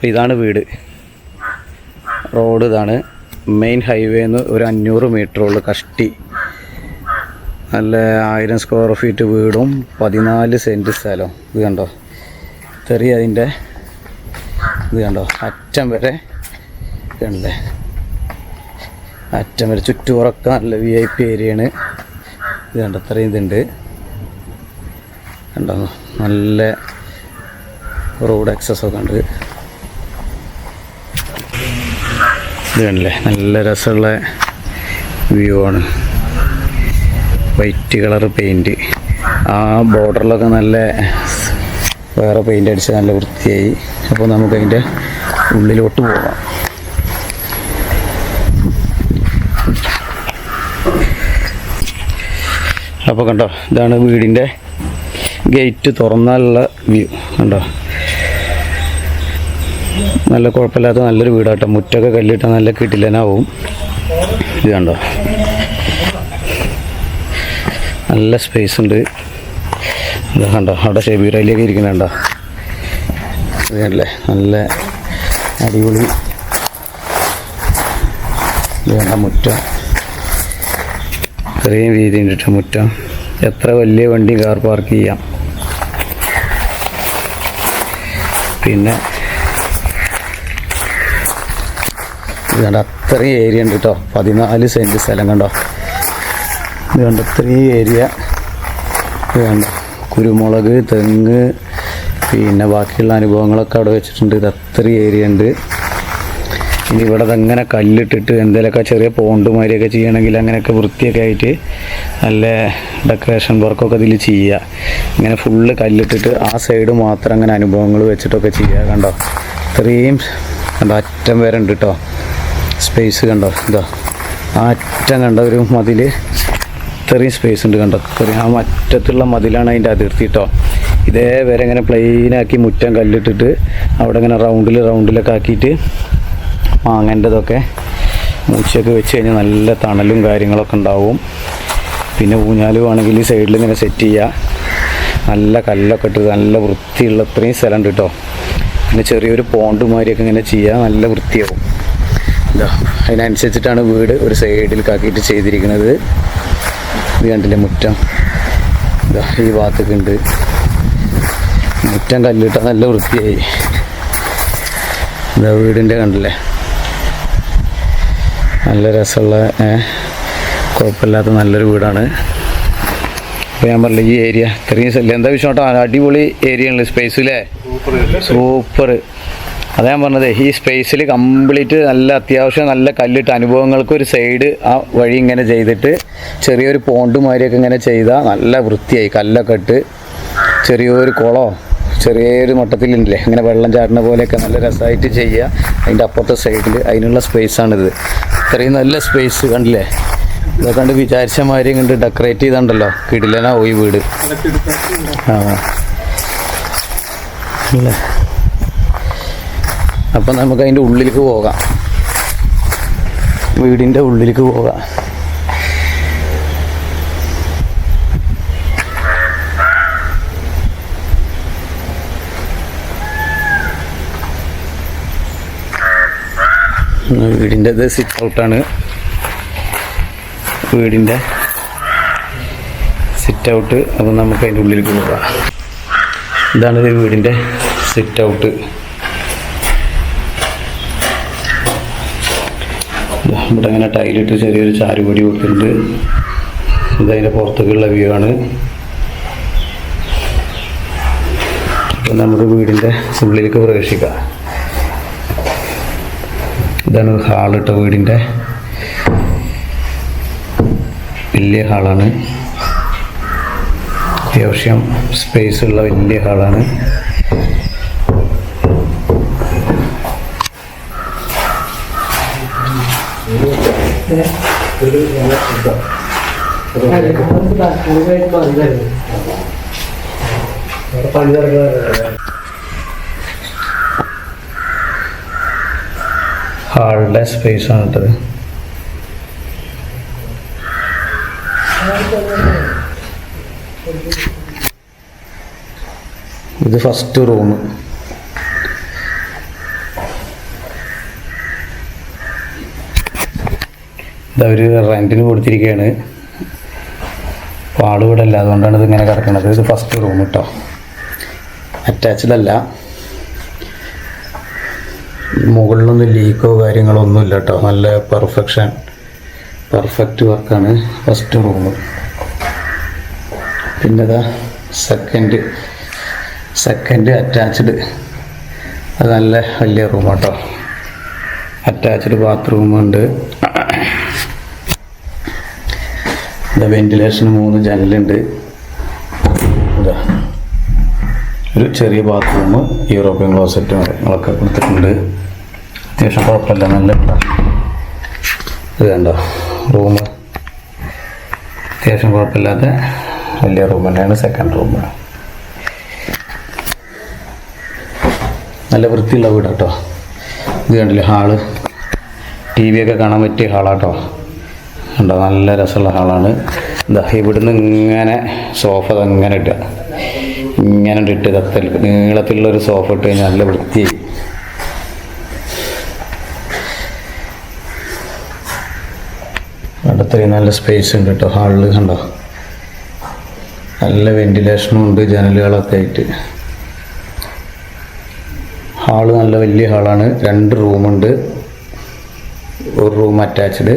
അപ്പോൾ ഇതാണ് വീട്. റോഡ് ഇതാണ്. മെയിൻ ഹൈവേ ഹൈവേന്ന് ഒരു അഞ്ഞൂറ് മീറ്ററുള്ള കഷ്ടി. നല്ല ആയിരം സ്ക്വയർ ഫീറ്റ് വീടും പതിനാല് സെന്റ് സ്ഥലവും. ഇത് കണ്ടോ? ചെറിയ അതിന്റെ ഇത് കണ്ടോ? അറ്റം വരെ കണ്ടല്ലേ അറ്റം വരെ ചുറ്റുപുറൊക്കെ നല്ല വി ഐ പി ഏരിയയാണ് ഇത് കണ്ടോ? അത്രയും ഇതുണ്ട്. കണ്ടോ? നല്ല റോഡ് ആക്സസ് ഒക്കെ ഉണ്ട്. ഇത് നല്ല രസമുള്ള വ്യൂ ആണ്. വൈറ്റ് കളർ പെയിന്റ് ആ ബോർഡറിലൊക്കെ നല്ല വേറെ പെയിന്റ് അടിച്ച് നല്ല വൃത്തിയായി. അപ്പോൾ നമുക്ക് അതിന്റെ ഉള്ളിലോട്ട് പോകാം അപ്പോൾ കണ്ടോ ഇതാണ് വീടിന്റെ ഗേറ്റ് തുറന്നാലുള്ള വ്യൂ കണ്ടോ? നല്ല കുഴപ്പമില്ലാത്ത നല്ലൊരു വീടാട്ടോ. മുറ്റൊക്കെ കല്ലിട്ട നല്ല കിട്ടില്ലനാവും ഇത് കണ്ടോ? നല്ല സ്പേസ് ഉണ്ട്. ഇത് കണ്ടോ? അവിടെ ഷെബീറയിലേക്ക് ഇരിക്കുന്നുണ്ടോ ഇതല്ലേ നല്ല അടിപൊളി. വേണ്ട മുറ്റം? ഇത്രയും വീതി ഉണ്ടിട്ട് മുറ്റം. എത്ര വലിയ വണ്ടി കാർ പാർക്ക് ചെയ്യാം. പിന്നെ ഇത് കണ്ട? അത്രയും ഏരിയ ഉണ്ട് കേട്ടോ പതിനാല് സെന്റ് സ്ഥലം കണ്ടോ? ഇതുകൊണ്ട് അത്രയും ഏരിയ ഇതുകൊണ്ട് കുരുമുളക് തെങ്ങ് പിന്നെ ബാക്കിയുള്ള അനുഭവങ്ങളൊക്കെ അവിടെ വെച്ചിട്ടുണ്ട്. ഇത് അത്രയും ഏരിയ ഉണ്ട്. ഇനി ഇവിടെ അതങ്ങനെ കല്ലിട്ടിട്ട് എന്തെങ്കിലുമൊക്കെ ചെറിയ പോണ്ട് മാതിരിയൊക്കെ ചെയ്യണമെങ്കിൽ അങ്ങനെയൊക്കെ വൃത്തിയൊക്കെ ആയിട്ട് നല്ല ഡെക്കറേഷൻ വർക്കൊക്കെ ഇതിൽ ചെയ്യുക ഇങ്ങനെ ഫുള്ള് കല്ലിട്ടിട്ട് ആ സൈഡ് മാത്രം അങ്ങനെ അനുഭവങ്ങൾ വെച്ചിട്ടൊക്കെ ചെയ്യുക കണ്ടോ? ഇത്രയും കണ്ടോ? അറ്റം വരെ ഉണ്ട് കേട്ടോ സ്പേസ് കണ്ടോ? ഇതാ ആ അറ്റം കണ്ട ഒരു മതിൽ ഇത്രയും സ്പേസ് ഉണ്ട് കണ്ടോ? ഇത്രയും. ആ മറ്റത്തുള്ള മതിലാണ് അതിന്റെ അതിർത്തി കേട്ടോ ഇതേ വരെ ഇങ്ങനെ പ്ലെയിനാക്കി മുറ്റം കല്ലിട്ടിട്ട് അവിടെ ഇങ്ങനെ റൗണ്ടിൽ റൗണ്ടിലൊക്കെ ആക്കിയിട്ട് മാങ്ങേന്റെതൊക്കെ മൂച്ചയൊക്കെ വെച്ച് കഴിഞ്ഞാൽ നല്ല തണലും കാര്യങ്ങളൊക്കെ ഉണ്ടാവും. പിന്നെ ഊഞ്ഞാലും ആണെങ്കിൽ ഈ സൈഡിൽ ഇങ്ങനെ സെറ്റ് ചെയ്യുക നല്ല കല്ലൊക്കെ ഇട്ട് നല്ല വൃത്തിയുള്ള ഇത്രയും സ്ഥലം ഉണ്ട് കേട്ടോ പിന്നെ ചെറിയൊരു പോണ്ട് മാതിരിയൊക്കെ ഇങ്ങനെ ചെയ്യുക നല്ല വൃത്തിയാവും. അതിനനുസരിച്ചിട്ടാണ് വീട് ഒരു സൈഡിൽ കാക്കിയിട്ട് ചെയ്തിരിക്കുന്നത്. ഇത് കണ്ടില്ലേ മുറ്റം? ഇതാ ഈ ഭാഗത്തൊക്കെ ഉണ്ട്. മുറ്റം കല്ലിട്ട നല്ല വൃത്തിയായി. ഇതാ വീടിന്റെ കണ്ടില്ലേ? നല്ല രസമുള്ള കുഴപ്പമില്ലാത്ത നല്ലൊരു വീടാണ്. അപ്പോൾ ഞാൻ പറഞ്ഞില്ല ഈ ഏരിയ ഇത്രയും സ്ഥലം. എന്താ വിഷയം കേട്ടോ അടിപൊളി ഏരിയ ആണ് സ്പേസ് അല്ലേ? സൂപ്പർ അതാ ഞാൻ പറഞ്ഞത് ഈ സ്പേസിൽ കംപ്ലീറ്റ് നല്ല അത്യാവശ്യം നല്ല കല്ലിട്ട് അനുഭവങ്ങൾക്ക് ഒരു സൈഡ് ആ വഴി ഇങ്ങനെ ചെയ്തിട്ട് ചെറിയൊരു പോണ്ട് മാതിരിയൊക്കെ ഇങ്ങനെ ചെയ്താൽ നല്ല വൃത്തിയായി. കല്ലൊക്കെ ഇട്ട് ചെറിയൊരു കുളമോ ചെറിയൊരു മട്ടത്തിലുണ്ടല്ലേ ഇങ്ങനെ വെള്ളം ചാടുന്ന പോലെയൊക്കെ നല്ല രസമായിട്ട് ചെയ്യുക അതിന്റെ അപ്പുറത്തെ സൈഡിൽ അതിനുള്ള സ്പേസാണിത് ഇത്രയും നല്ല സ്പേസ് കണ്ടില്ലേ? ഇതൊക്കെ കണ്ട് വിചാരിച്ച മാതിരി കണ്ട് ഡെക്കറേറ്റ് ചെയ്താണ്ടല്ലോ. കിടിലനാ പോയി വീട്. ആ. അല്ലേ? അപ്പം നമുക്ക് അതിന്റെ ഉള്ളിലേക്ക് പോകാം. വീടിന്റെ ഉള്ളിലേക്ക് പോകാം. വീടിന്റെ ഇത് സിറ്റ് ഔട്ടാണ് വീടിന്റെ സിറ്റ് ഔട്ട് അപ്പം നമുക്ക് അതിന്റെ ഉള്ളിലേക്ക് പോകാം. ഇതാണ് ഇത് വീടിന്റെ സിറ്റ് ഔട്ട് ഇവിടെ അങ്ങനെ ടൈലിട്ട് ചെറിയൊരു ചാരുപടി കൊടുത്തിട്ടുണ്ട്. ഇതതിന്റെ പുറത്തേക്കുള്ള വ്യൂ ആണ്. അപ്പം നമുക്ക് വീടിന്റെ ഉള്ളിലേക്ക് പ്രവേശിക്കാം ഇതാണ് ഹാളിട്ട വീടിന്റെ വലിയ ഹാളാണ്. അത്യാവശ്യം സ്പേസ് ഉള്ള വലിയ ഹാളാണ്. ഹാളുടെ സ്പേസ് ആണ് ഇട്ടത് ഇത് ഫസ്റ്റ് റൂം ഇത് അവർ റെന്റിന് കൊടുത്തിരിക്കുകയാണ് പാട് ഇവിടെ അല്ല അതുകൊണ്ടാണ് ഇത് ഇങ്ങനെ കിടക്കുന്നത് ഇത് ഫസ്റ്റ് റൂം കേട്ടോ അറ്റാച്ച്ഡ് അല്ല. മുകളിലൊന്നും ലീക്കോ കാര്യങ്ങളോ ഒന്നും ഇല്ല കേട്ടോ നല്ല പെർഫെക്ഷൻ പെർഫെക്റ്റ് വർക്കാണ് ഫസ്റ്റ് റൂം പിന്നെ ഇതാ സെക്കൻഡ് സെക്കൻഡ് അറ്റാച്ച്ഡ് അത് നല്ല വലിയ റൂം കേട്ടോ അറ്റാച്ച്ഡ് ബാത്റൂം വെന്റിലേഷൻ മൂന്ന് ജനലുണ്ട് ഇതാ ഒരു ചെറിയ ബാത്റൂം യൂറോപ്യൻ ക്ലോസറ്റ് കാര്യങ്ങളൊക്കെ കൊടുത്തിട്ടുണ്ട്. അത്യാവശ്യം കുഴപ്പമില്ല നല്ല ഇതാ. കണ്ടോ റൂം അത്യാവശ്യം കുഴപ്പമില്ലാത്ത വലിയ റൂം തന്നെയാണ് സെക്കൻഡ് റൂം നല്ല വൃത്തിയുള്ള വീട് കേട്ടോ ഇത് കണ്ടില്ലേ ഹാൾ. ടി വി ഒക്കെ കാണാൻ പറ്റിയ ഹാളാട്ടോ. കണ്ടോ നല്ല രസമുള്ള ഹാളാണ്. എന്താ ഇവിടുന്ന് ഇങ്ങനെ സോഫ ഇങ്ങനെ ഇട്ടുക ഇങ്ങനെ ഇട്ട് കത്തൽ നീളത്തിലുള്ള ഒരു സോഫ ഇട്ട് കഴിഞ്ഞാൽ നല്ല വൃത്തി അടുത്തറിയും നല്ല സ്പേസ് ഉണ്ട് കേട്ടോ ഹാളിൽ കണ്ടോ. നല്ല വെന്റിലേഷനും ഉണ്ട് ജനലുകളൊക്കെ ആയിട്ട്. ഹാൾ നല്ല വലിയ ഹാളാണ് രണ്ട് റൂമുണ്ട് ഒരു റൂം അറ്റാച്ച്ഡ്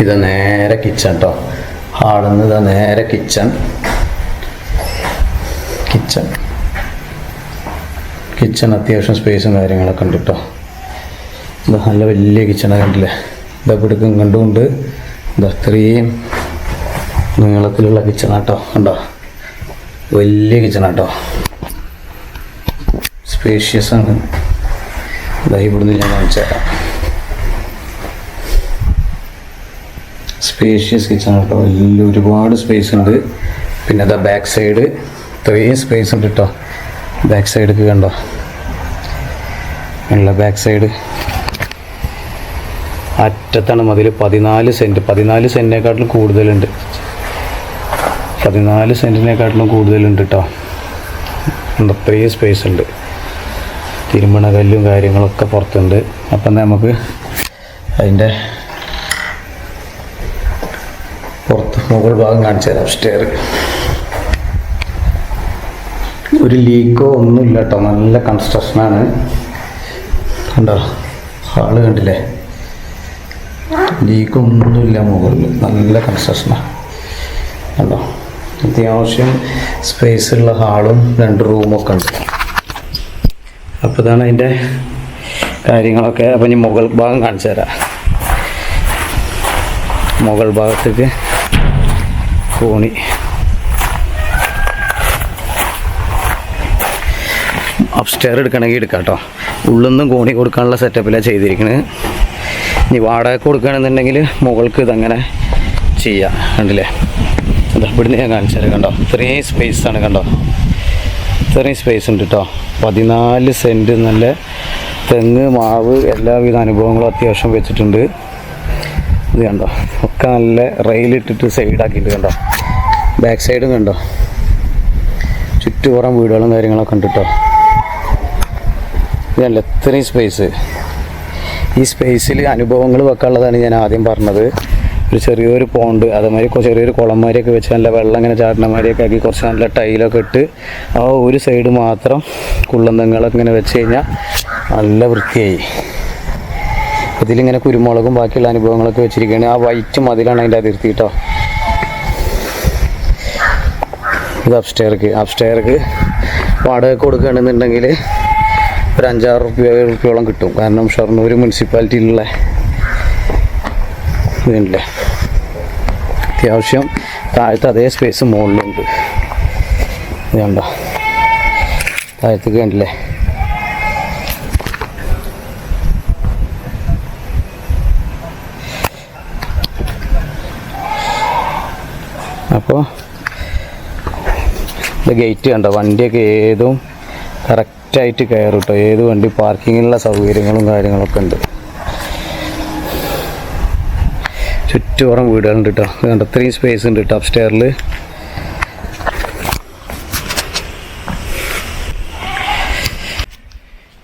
ഇത് നേരെ കിച്ചൺ കേട്ടോ ഹാളിൽ നിന്ന് ഇതാ നേരെ കിച്ചൺ കിച്ചൺ കിച്ചൺ അത്യാവശ്യം സ്പേസും കാര്യങ്ങളൊക്കെ ഉണ്ട് കേട്ടോ ഇത് നല്ല വലിയ കിച്ചണൊക്കെ കണ്ടില്ലേ? ഇതാ പിടുക്കും കണ്ടുകൊണ്ട് ഇത് അത്രയും നീളത്തിലുള്ള കിച്ചണാട്ടോ കണ്ടോ? വലിയ കിച്ചണാട്ടോ സ്പേഷ്യസ് ആണ്. ഇതാ ഇവിടുന്ന് ഞാൻ കാണിച്ചു സ്പേഷ്യസ് കിച്ചൺ കേട്ടോ വലിയ ഒരുപാട് സ്പേസ് ഉണ്ട്. പിന്നെ അതാ ബാക്ക് സൈഡ് ഇത്രയും സ്പേസ് ഉണ്ട് കേട്ടോ ബാക്ക് സൈഡൊക്കെ കണ്ടോ? ഉള്ള ബാക്ക് സൈഡ് അറ്റത്താണ് മതിൽ പതിനാല് സെന്റ് പതിനാല് സെന്റിനെക്കാട്ടിലും കൂടുതലുണ്ട്. പതിനാല് സെന്റിനെക്കാട്ടിലും കൂടുതലുണ്ട് കേട്ടോ അത്രയും സ്പേസ് ഉണ്ട്. തിരുമണ കല്ലും കാര്യങ്ങളൊക്കെ പുറത്തുണ്ട്. അപ്പം നമുക്ക് അതിന്റെ പുറത്ത് മുകൾ ഭാഗം കാണിച്ചു തരാം. സ്റ്റെയർ ഒരു ലീക്കോ ഒന്നുമില്ല കേട്ടോ നല്ല കൺസ്ട്രക്ഷനാണ് കണ്ടോ? ഹാൾ കണ്ടില്ലേ? ലീക്കോ ഒന്നുമില്ല മുകളിൽ നല്ല കൺസ്ട്രക്ഷനാണ് കണ്ടോ? അത്യാവശ്യം സ്പേസ് ഉള്ള ഹാളും രണ്ട് റൂമൊക്കെ ഉണ്ട്. അപ്പോൾ ഇതാണ് അതിന്റെ കാര്യങ്ങളൊക്കെ. അപ്പം ഇനി മുകൾ ഭാഗം കാണിച്ചു തരാം. മുകൾ ഭാഗത്തേക്ക് കോണി അപ്സ്റ്റെയർ എടുക്കണമെങ്കിൽ എടുക്കാം കേട്ടോ ഉള്ളിൽ കോണി കൊടുക്കാനുള്ള സെറ്റപ്പിലാണ് ചെയ്തിരിക്കുന്നത് ഇനി വാടക കൊടുക്കുകയാണെന്നുണ്ടെങ്കിൽ മുകൾക്ക് ഇതങ്ങനെ ചെയ്യാം. കണ്ടില്ലേ? അതാ ഇവിടുന്ന് ഞാൻ കാണിച്ചു കണ്ടോ? ഇത്രയും സ്പേസ് ആണ് കണ്ടോ? ഇത്രയും സ്പേസ് ഉണ്ട് കേട്ടോ പതിനാല് സെന്റ് നല്ല തെങ്ങ് മാവ് എല്ലാവിധ അനുഭവങ്ങളും അത്യാവശ്യം വെച്ചിട്ടുണ്ട്. ഇത് കണ്ടോ? ഒക്കെ നല്ല റെയിലിട്ടിട്ട് സൈഡാക്കിയിട്ട് കണ്ടോ? ബാക്ക് സൈഡും കണ്ടോ? ചുറ്റുപുറം വീടുകളും കാര്യങ്ങളൊക്കെ കണ്ടിട്ടോ കേട്ടോ ഇതല്ല ഇത്രയും സ്പേസ് ഈ സ്പേസിൽ അനുഭവങ്ങൾ വെക്കാനുള്ളതാണ് ഞാൻ ആദ്യം പറഞ്ഞത്. ഒരു ചെറിയൊരു പോണ്ട് അതേമാതിരി ചെറിയൊരു ചെറിയൊരു കുളന്മാരിയൊക്കെ വെച്ച് നല്ല വെള്ളം ഇങ്ങനെ ചാടണമാരിയൊക്കെ ആക്കി കുറച്ച് നല്ല ടൈലൊക്കെ ഇട്ട് ആ ഒരു സൈഡ് മാത്രം കുള്ളന്തങ്ങളൊക്കെ ഇങ്ങനെ വെച്ച് കഴിഞ്ഞാൽ നല്ല വൃത്തിയായി. ഇതിലിങ്ങനെ കുരുമുളകും ബാക്കിയുള്ള അനുഭവങ്ങളൊക്കെ വെച്ചിരിക്കുകയാണ്. ആ വൈറ്റ് മതിലാണ് അതിന്റെ അതിർത്തി കേട്ടോ. ഇത് അപ്സ്റ്റെയർക്ക് അപ്സ്റ്റെയർക്ക് വാടക കൊടുക്കുകയാണെന്നുണ്ടെങ്കിൽ ഒരു അഞ്ചാറ് റുപ്യ റുപ്യോളം കിട്ടും. കാരണം ഷൊർണൂർ മുനിസിപ്പാലിറ്റിയിലുള്ള ഇതുണ്ടല്ലേ? അത്യാവശ്യം താഴത്ത് അതേ സ്പേസ് മുകളിലുണ്ട്. ഇതുണ്ടോ? താഴത്തേക്ക് കണ്ടില്ലേ? അപ്പോൾ ഇത് ഗേറ്റ് കണ്ടോ? വണ്ടിയൊക്കെ ഏതും കറക്റ്റായിട്ട് കയറും കേട്ടോ ഏത് വണ്ടി പാർക്കിങ്ങിനുള്ള സൗകര്യങ്ങളും കാര്യങ്ങളൊക്കെ ഉണ്ട്. ചുറ്റുപുറം വീടുകളുണ്ട് കേട്ടോ കണ്ടോ? ഇത്രയും സ്പേസ് ഉണ്ട് കേട്ടോ അപ്സ്റ്റെയറിൽ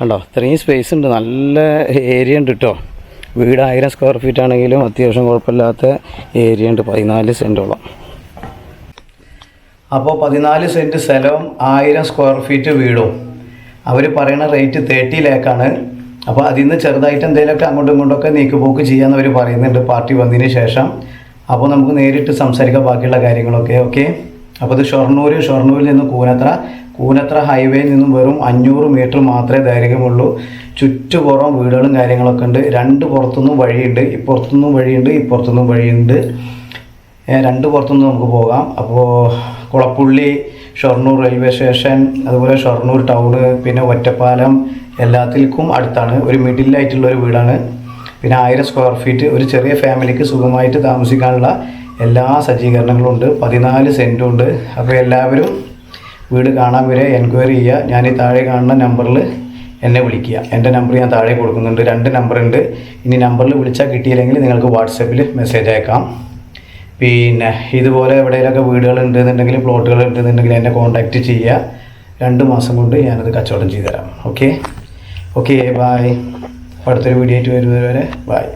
കണ്ടോ? ഇത്രയും സ്പേസ് ഉണ്ട്. നല്ല ഏരിയ ഉണ്ട് കേട്ടോ വീട് ആയിരം സ്ക്വയർ ഫീറ്റ് ആണെങ്കിലും അത്യാവശ്യം കുഴപ്പമില്ലാത്ത ഏരിയ ഉണ്ട്. പതിനാല് സെന്റോളം അപ്പോൾ പതിനാല് സെന്റ് സ്ഥലവും ആയിരം സ്ക്വയർ ഫീറ്റ് വീടും. അവർ പറയുന്ന റേറ്റ് തേർട്ടി ലാക്കാണ് അപ്പോൾ അതിൽ നിന്ന് ചെറുതായിട്ട് എന്തെങ്കിലുമൊക്കെ അങ്ങോട്ടും ഇങ്ങോട്ടൊക്കെ നീക്കുപോക്ക് ചെയ്യാമെന്ന് അവർ പറയുന്നുണ്ട് പാർട്ടി വന്നതിന് ശേഷം. അപ്പോൾ നമുക്ക് നേരിട്ട് സംസാരിക്കാം ബാക്കിയുള്ള കാര്യങ്ങളൊക്കെ ഓക്കെ അപ്പോൾ ഇത് ഷൊർണൂർ ഷൊർണൂരിൽ നിന്ന് കൂനത്ര. കൂനത്ര ഹൈവേയിൽ നിന്നും വെറും അഞ്ഞൂറ് മീറ്റർ മാത്രമേ ദൈർഘ്യമുള്ളൂ. ചുറ്റുപുറം വീടുകളും കാര്യങ്ങളൊക്കെ ഉണ്ട്. രണ്ട് പുറത്തുനിന്നും വഴിയുണ്ട് ഇപ്പുറത്തുനിന്നും വഴിയുണ്ട് ഇപ്പുറത്തുനിന്നും വഴിയുണ്ട്. രണ്ട് പുറത്തുനിന്ന് നമുക്ക് പോകാം. അപ്പോൾ കുളപ്പുള്ളി ഷൊർണൂർ റെയിൽവേ സ്റ്റേഷൻ അതുപോലെ ഷൊർണൂർ ടൗണ് പിന്നെ ഒറ്റപ്പാലം എല്ലാത്തിൽക്കും അടുത്താണ്. ഒരു മിഡിലായിട്ടുള്ള ഒരു വീടാണ്. പിന്നെ ആയിരം സ്ക്വയർ ഫീറ്റ് ഒരു ചെറിയ ഫാമിലിക്ക് സുഖമായിട്ട് താമസിക്കാനുള്ള എല്ലാ സജ്ജീകരണങ്ങളും ഉണ്ട്. പതിനാല് സെന്റും ഉണ്ട്. അപ്പോൾ എല്ലാവരും വീട് കാണാൻ വരെ എൻക്വയറി ചെയ്യുക. ഞാൻ ഈ താഴെ കാണുന്ന നമ്പറിൽ എന്നെ വിളിക്കുക. എന്റെ നമ്പർ ഞാൻ താഴെ കൊടുക്കുന്നുണ്ട്. രണ്ട് നമ്പറുണ്ട് ഇനി നമ്പറിൽ വിളിച്ചാൽ കിട്ടിയില്ലെങ്കിൽ നിങ്ങൾക്ക് വാട്സപ്പിൽ മെസ്സേജ് അയക്കാം. പിന്നെ ഇതുപോലെ എവിടെയൊക്കെ വീടുകൾ ഉണ്ടെന്നുണ്ടെങ്കിൽ പ്ലോട്ടുകൾ ഉണ്ടെന്നുണ്ടെങ്കിൽ എന്നെ കോൺടാക്റ്റ് ചെയ്യുക രണ്ട് മാസം കൊണ്ട് ഞാനത് കച്ചവടം ചെയ്തു തരാം ഓക്കെ ഓക്കെ ബായ് അടുത്തൊരു വീഡിയോ ആയിട്ട് വരുന്നവരെ ബായ്